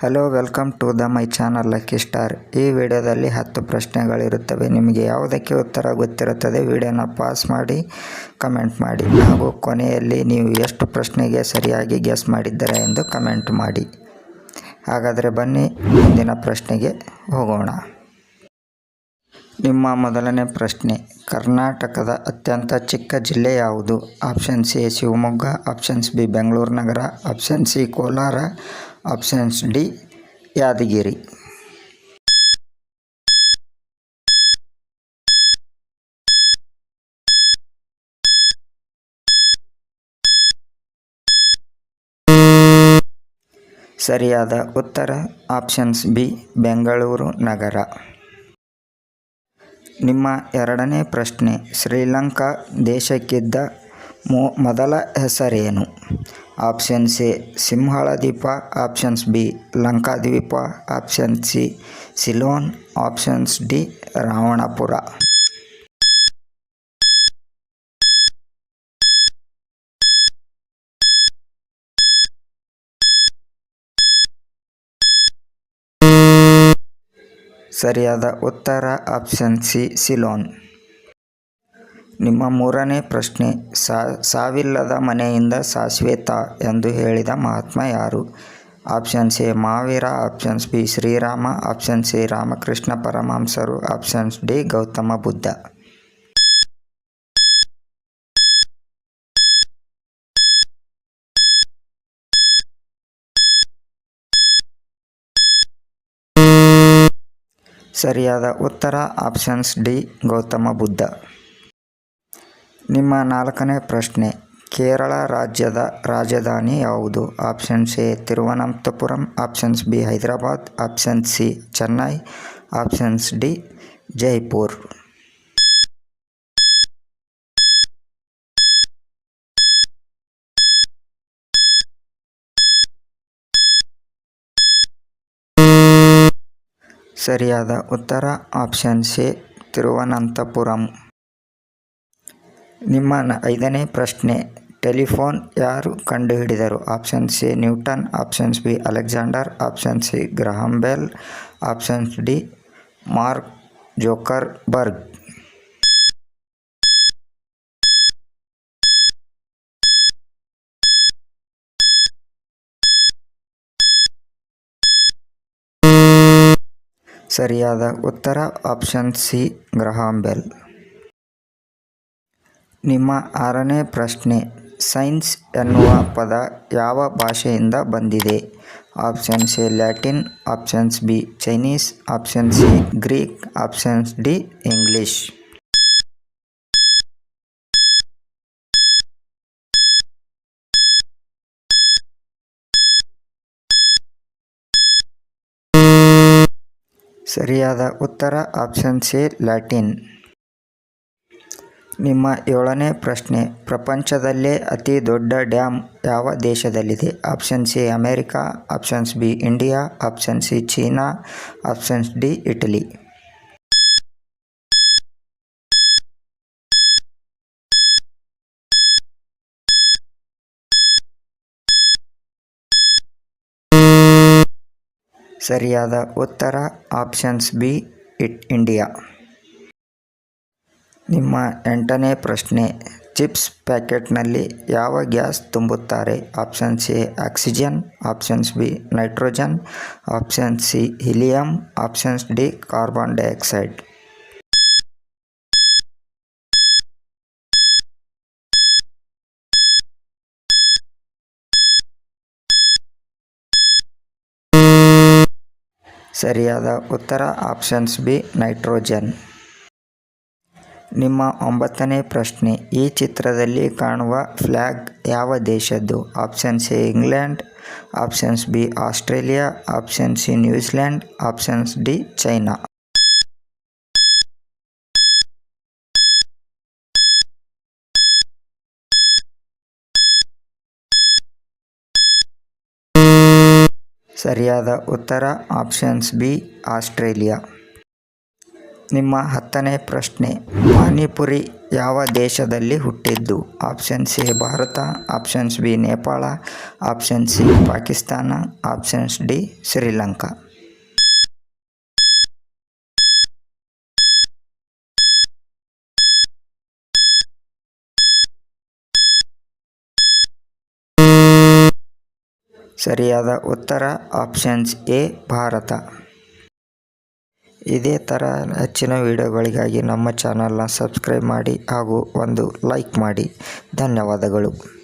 Hello welcome to the my channel lucky star ಈ ವಿಡಿಯೋದಲ್ಲಿ ಹತ್ತು ಪ್ರಶ್ನೆಗಳಿರುತ್ತವೆ. ನಿಮಗೆ ಯಾವುದಕ್ಕೆ ಉತ್ತರ ಗೊತ್ತಿರುತ್ತದೆ ವಿಡಿಯೋನ ಪಾಸ್ ಮಾಡಿ ಕಮೆಂಟ್ ಮಾಡಿ. ಹಾಗೂ ಕೊನೆಯಲ್ಲಿ ನೀವು ಎಷ್ಟು ಪ್ರಶ್ನೆಗೆ ಸರಿಯಾಗಿ ಗೆಸ್ ಮಾಡಿದ್ದೀರಾ ಎಂದು ಕಮೆಂಟ್ ಮಾಡಿ. ಹಾಗಾದರೆ ಬನ್ನಿ, ಮುಂದಿನ ಪ್ರಶ್ನೆಗೆ ಹೋಗೋಣ. ನಿಮ್ಮ ಮೊದಲನೇ ಪ್ರಶ್ನೆ, ಕರ್ನಾಟಕದ ಅತ್ಯಂತ ಚಿಕ್ಕ ಜಿಲ್ಲೆ ಯಾವುದು? Option C Shivamogga. Options B Bengaluru ನಗರ. Option C Kolar. Options D Yadgir. ಸರಿಯಾದ ಉತ್ತರ ಆಪ್ಷನ್ಸ್ ಬಿ ಬೆಂಗಳೂರು ನಗರ. ನಿಮ್ಮ ಎರಡನೇ ಪ್ರಶ್ನೆ ಶ್ರೀಲಂಕಾ ದೇಶಕ್ಕಿದ್ದ ಮೊ, ಮೊದಲ ಹೆಸರೇನು? ಆಪ್ಷನ್ ಸಿ ಸಿಂಹಳ ದ್ವೀಪ. ಆಪ್ಷನ್ಸ್ ಬಿ, ಲಂಕಾ ದ್ವೀಪ. Option C, Ceylon. Options D, Ravanapura. ಸರಿಯಾದ ಉತ್ತರ ಆಪ್ಷನ್ ಸಿ, ಸಿಲೋನ್. ನಿಮ್ಮ ಮೂರನೇ ಪ್ರಶ್ನೆ ಸಾವಿಲ್ಲದ ಮನೆಯಿಂದ ಸಾಸಿವೆ ತಾ ಎಂದು ಹೇಳಿದ ಮಹಾತ್ಮ ಯಾರು? Option A Mahavira options B, Sri Rama, option C, Ramakrishna ಪರಮಹಂಸರು ಆಪ್ಷನ್ಸ್ ಡಿ, ಗೌತಮ ಬುದ್ಧ. ಸರಿಯಾದ ಉತ್ತರ ಆಪ್ಷನ್ಸ್ ಡಿ, ಗೌತಮ ಬುದ್ಧ. ನಿಮ್ಮ ನಾಲ್ಕನೇ ಪ್ರಶ್ನೆ, ಕೇರಳ ರಾಜ್ಯದ ರಾಜಧಾನಿ ಯಾವುದು? Option A, Thiruvananthapuram options B, Hyderabad, option C, Chennai options D, Jaipur. ಸರಿಯಾದ ಉತ್ತರ, ಆಪ್ಷನ್ ಸಿ ತಿರುವನಂತಪುರಂ. ನಿಮ್ಮ ಐದನೇ ಪ್ರಶ್ನೆ, ಟೆಲಿಫೋನ್ ಯಾರು ಕಂಡುಹಿಡಿದರು? Option C, Newton options B, Alexander, option C, Graham Bell options D, Mark Zuckerberg ಸರಿಯಾದ ಉತ್ತರ, ಆಪ್ಷನ್ ಸಿ, ಗ್ರಹಾಂ ಬೆಲ್. ನಿಮ್ಮ ಆರನೇ ಪ್ರಶ್ನೆ, ಸೈನ್ಸ್ ಎನ್ನುವ ಪದ ಯಾವ ಭಾಷೆಯಿಂದ ಬಂದಿದೆ? Options A, Latin options B, Chinese, option C, Greek options D, English. ಸರಿಯಾದ ಉತ್ತರ, ಆಪ್ಷನ್ ಸಿ ಲ್ಯಾಟಿನ್. ನಿಮ್ಮ ಏಳನೇ ಪ್ರಶ್ನೆ, ಪ್ರಪಂಚದಲ್ಲೇ ಅತಿ ದೊಡ್ಡ ಡ್ಯಾಮ್ ಯಾವ ದೇಶದಲ್ಲಿದೆ? Option C, America options B, India, option C, China options D, Italy. ಸರಿಯಾದ ಉತ್ತರ, ಆಪ್ಷನ್ಸ್ ಬಿ, ಇಟ್, ಇಂಡಿಯಾ. ನಿಮ್ಮ ಎಂಟನೇ ಪ್ರಶ್ನೆ, ಚಿಪ್ಸ್ ಪ್ಯಾಕೆಟ್ನಲ್ಲಿ ಯಾವ gas ತುಂಬುತ್ತಾರೆ? Option C oxygen options B, nitrogen, option C, helium options D, carbon dioxide. ಸರಿಯಾದ ಉತ್ತರ options B, nitrogen. ನಿಮ್ಮ ಒಂಬತ್ತನೇ ಪ್ರಶ್ನೆ. ಈ ಚಿತ್ರದಲ್ಲಿ ಕಾಣುವ ಫ್ಲ್ಯಾಗ್ ಯಾವ ದೇಶದ್ದು? Options A England options B Australia, option C New Zealand options D China. ಸರಿಯಾದ ಉತ್ತರ ಆಪ್ಷನ್ಸ್ ಬಿ ಆಸ್ಟ್ರೇಲಿಯಾ. ನಿಮ್ಮ ಹತ್ತನೇ ಪ್ರಶ್ನೆ. ಪಾನಿಪುರಿ ಯಾವ ದೇಶದಲ್ಲಿ ಹುಟ್ಟಿದ್ದು? Option C Bharat options B Nepal, option C Pakistan options D Sri Lanka. ಸರಿಯಾದ ಉತ್ತರ ಆಪ್ಷನ್ಸ್ ಎ ಭಾರತ. ಇದೇ ಥರ ಹೆಚ್ಚಿನ ವಿಡಿಯೋಗಳಿಗಾಗಿ ನಮ್ಮ ಚಾನಲ್ನ ಸಬ್ಸ್ಕ್ರೈಬ್ ಮಾಡಿ ಹಾಗೂ ಒಂದು ಲೈಕ್ ಮಾಡಿ. ಧನ್ಯವಾದಗಳು.